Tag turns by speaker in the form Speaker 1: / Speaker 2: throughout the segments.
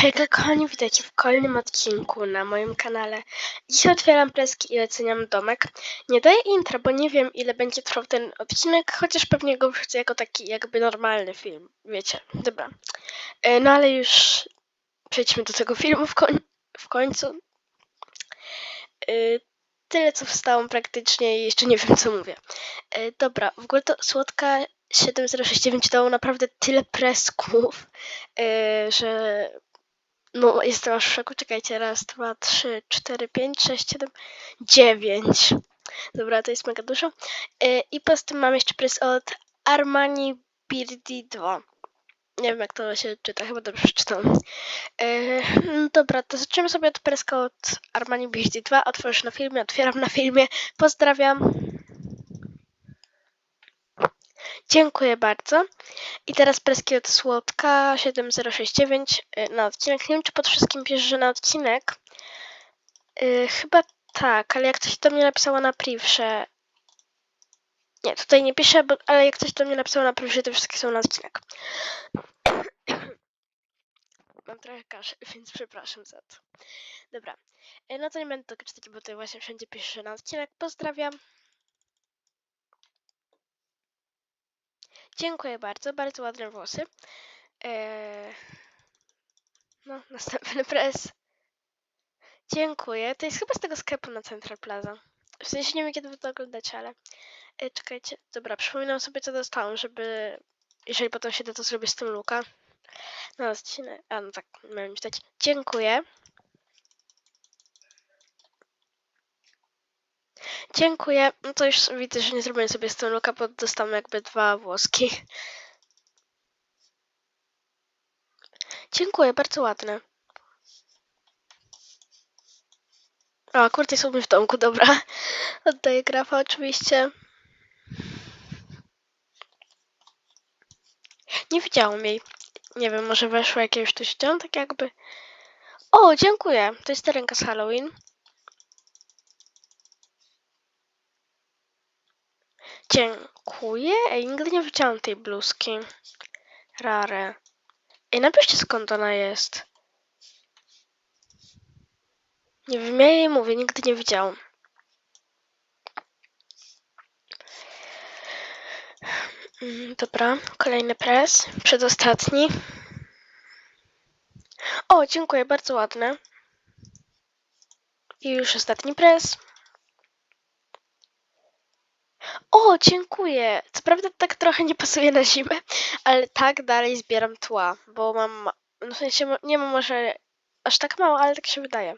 Speaker 1: Hejka kochani, witajcie w kolejnym odcinku na moim kanale. Dzisiaj otwieram preski i oceniam domek. Nie daję intra, bo nie wiem ile będzie trwał ten odcinek, chociaż pewnie go wrzucę jako taki jakby normalny film, wiecie. Dobra. E, No ale już przejdźmy do tego filmu w, koń w końcu. E, Tyle co wstałam praktycznie i jeszcze nie wiem co mówię. E, Dobra, w ogóle to Słodka 7069 dało naprawdę tyle presków, e, że no, jestem aż w szoku. Czekajcie, raz, dwa, trzy, cztery, pięć, sześć, siedem, dziewięć. Dobra, to jest mega dużo. E, I poza tym mam jeszcze pres od Armani Birdi 2. Nie wiem, jak to się czyta, chyba dobrze przeczytałam. E, no dobra, to zaczniemy sobie od preska od Armani Birdi 2. Otworzysz na filmie, otwieram na filmie. Pozdrawiam. Dziękuję bardzo. I teraz preski od Słodka 7069 y, na odcinek. Nie wiem, czy pod wszystkim pisze, że na odcinek. Y, chyba tak, ale jak ktoś do mnie napisało na privsze. Nie, tutaj nie pisze, bo, ale jak ktoś do mnie napisało na privsze, to wszystkie są na odcinek. Mam trochę kaszę, więc przepraszam za to. Dobra, y, no to nie będę tego czytać, bo tutaj właśnie wszędzie pisze, że na odcinek. Pozdrawiam. Dziękuję bardzo, bardzo ładne włosy. Eee, no, następny pres. Dziękuję. To jest chyba z tego sklepu na Central Plaza. W sensie nie wiem, kiedy wy to oglądacie, ale... E, czekajcie. Dobra, przypominam sobie, co dostałam, żeby... Jeżeli potem się da, to zrobię z tym luka. No, odcinek... A, no tak, miałem czytać. Dziękuję. Dziękuję. No to już widzę, że nie zrobiłem sobie z luka, bo jakby dwa włoski. Dziękuję, bardzo ładne. O, akurat jest u mnie w domku, dobra. Oddaję grafa oczywiście. Nie widziałam jej. Nie wiem, może weszło jakiegoś tu ścian, tak jakby. O, dziękuję. To jest ta ręka z Halloween. Dziękuję. Ej, nigdy nie widziałam tej bluzki. Rare. Ej, napiszcie skąd ona jest. Nie wiem, ja jej mówię, nigdy nie widziałam. Mm, Dobra, kolejny pres, przedostatni. O, dziękuję, bardzo ładne. I już ostatni pres. Dziękuję. Co prawda tak trochę nie pasuje na zimę, ale tak dalej zbieram tła, bo mam, no w sensie nie mam może aż tak mało, ale tak się wydaje.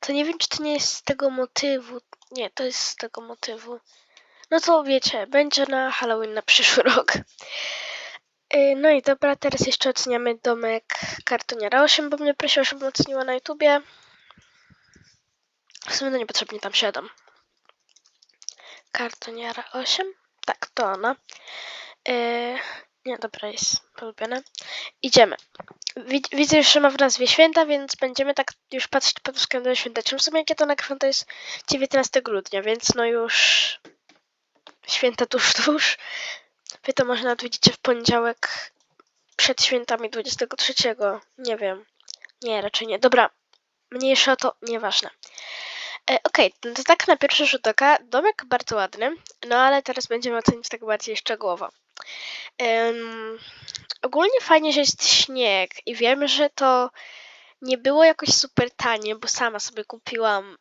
Speaker 1: To nie wiem, czy to nie jest z tego motywu. Nie, to jest z tego motywu. No to wiecie, będzie na Halloween na przyszły rok. Yy, No i dobra, teraz jeszcze oceniamy domek kartoniara 8, bo mnie prosiła, żebym oceniła na YouTubie. W sumie no niepotrzebnie tam siadam. Kartoniara 8? Tak, to ona. Yy, nie, dobra, jest polubione. Idziemy. Wid- Widzę że ma w nazwie święta, więc będziemy tak już patrzeć pod względem świątecznym. W sumie jak ja to nagrywam, to jest 19 grudnia, więc no już święta tuż, tuż. Wy to może nawet widzicie w poniedziałek przed świętami 23. Nie wiem. Nie, raczej nie. Dobra, mniejsza to, nieważne. E, Okej, no to tak na pierwszy rzut oka, domek bardzo ładny, no ale teraz będziemy ocenić tak bardziej szczegółowo. Ogólnie fajnie, że jest śnieg i wiem, że to nie było jakoś super tanie, bo sama sobie kupiłam,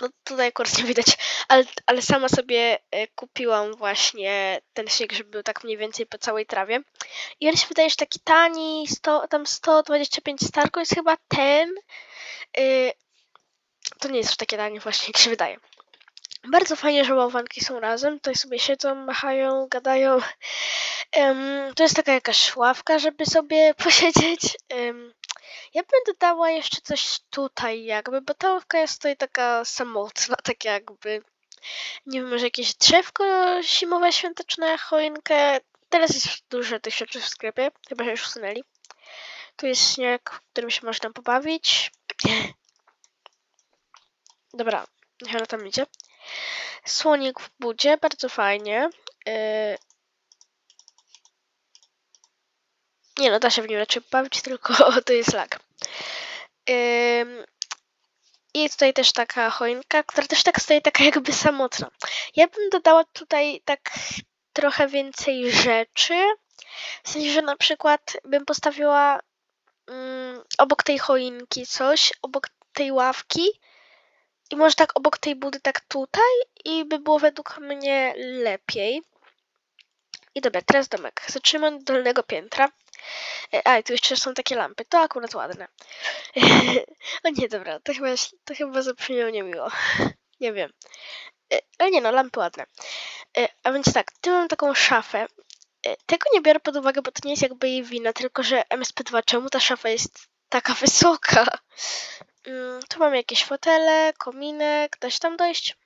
Speaker 1: no tutaj akurat nie widać, ale, ale sama sobie e, kupiłam właśnie ten śnieg, żeby był tak mniej więcej po całej trawie. I on się wydaje, że taki tani, 100, tam 125 starko jest chyba ten. y, to nie jest takie tanie właśnie, jak się wydaje. Bardzo fajnie, że bałwanki są razem. Tutaj sobie siedzą, machają, gadają. Em, to jest taka jakaś ławka, żeby sobie posiedzieć. Em, ja bym dodała jeszcze coś tutaj jakby, bo ta ławka jest tutaj taka samotna, tak jakby. Nie wiem, może jakieś drzewko zimowe, świąteczne, choinkę. Teraz jest dużo tych rzeczy w sklepie, chyba że już usunęli. Tu jest śnieg, w którym się można pobawić. Dobra, niech ona tam idzie. Słonik w budzie, bardzo fajnie. Yy, Nie no, da się w nim raczej bawić, tylko to jest lag. Ym, I tutaj też taka choinka, która też tak stoi taka jakby samotna. Ja bym dodała tutaj tak trochę więcej rzeczy. W sensie, że na przykład bym postawiła mm, obok tej choinki coś, obok tej ławki i może tak obok tej budy, tak tutaj i by było według mnie lepiej. I dobra, teraz domek. Zaczynamy od dolnego piętra. E, A, i tu jeszcze są takie lampy. To akurat ładne. o nie, dobra, to chyba, to chyba zabrzmiało niemiło. nie wiem. E, Ale nie no, lampy ładne. E, A więc tak, tu mam taką szafę. Tego nie biorę pod uwagę, bo to nie jest jakby jej wina, tylko że MSP2, czemu ta szafa jest taka wysoka? Mm, Tu mam jakieś fotele, kominek, da się tam dojść?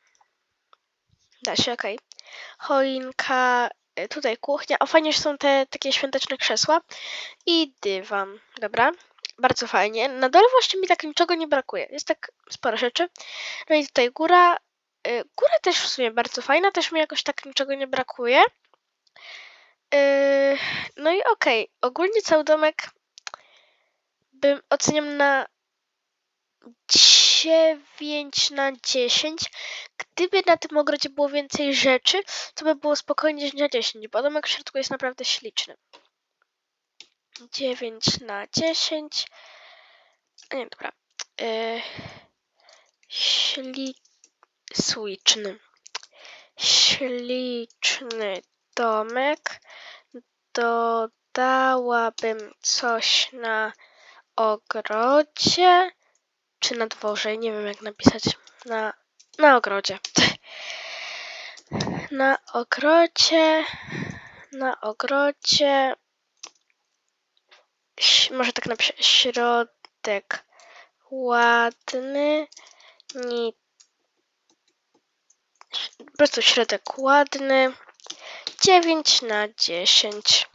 Speaker 1: Da się, okej. Choinka, y, tutaj kuchnia. O, fajnie, że są te takie świąteczne krzesła. I dywan, dobra. Bardzo fajnie. Na dole właśnie mi tak niczego nie brakuje. Jest tak sporo rzeczy. No i tutaj góra. Y, Góra też w sumie bardzo fajna, też mi jakoś tak niczego nie brakuje. Y, No i okej, ogólnie cały domek bym oceniam na 9 na 10. Gdyby na tym ogrodzie było więcej rzeczy, to by było spokojnie 10 na 10, bo domek w środku jest naprawdę śliczny. 9 na 10. A nie, dobra. Yy, śli... Sliczny. Śliczny domek. Dodałabym coś na ogrodzie. Czy na dworze? Nie wiem jak napisać. Na, na ogrodzie. Na ogrodzie. Na ogrodzie. Może tak napiszę. Środek ładny. Nie. Po prostu środek ładny. 9 na 10.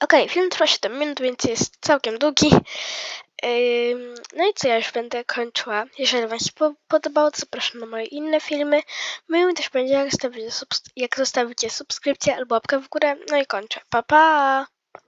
Speaker 1: Okej, film trwa 7 minut, więc jest całkiem długi. No i co, ja już będę kończyła. Jeżeli Wam się po- podobało, to zapraszam na moje inne filmy. Miłym też będzie, jak zostawicie subskrypcję albo łapkę w górę. No i kończę. Pa, pa!